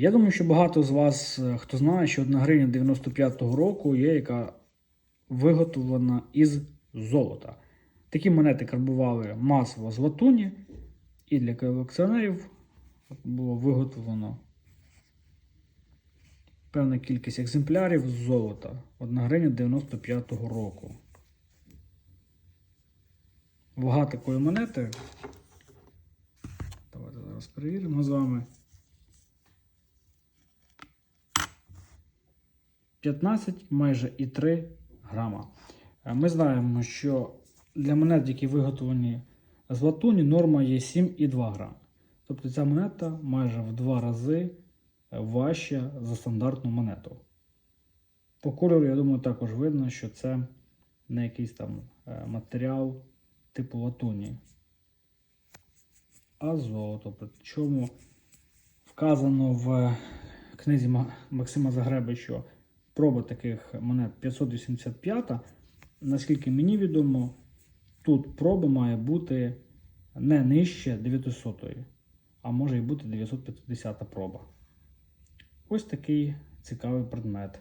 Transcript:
Я думаю, що багато з вас, е, хто знає, що 1 гривня 95-го року є, яка виготовлена із золота. Такі монети карбували масово з латуні, і для колекціонерів було виготовлено певна кількість екземплярів з золота 1 гривня 95-го року. Вага такої монети. Давайте зараз перевіримо з вами. 15 майже і 3 грама. Е, Ми знаємо, що для монет, які виготовлені з латуні, норма є 7,2 грам. Тобто ця монета майже в 2 рази е, важча за стандартну монету. По кольору, я думаю, також видно, що це не якийсь там е, матеріал типу латуні, а золото. Причому вказано в книзі Максима Загреби, що проба таких монет 585. Наскільки мені відомо, тут проба має бути не нижче 900, а може і бути 950 проба. Ось такий цікавий предмет.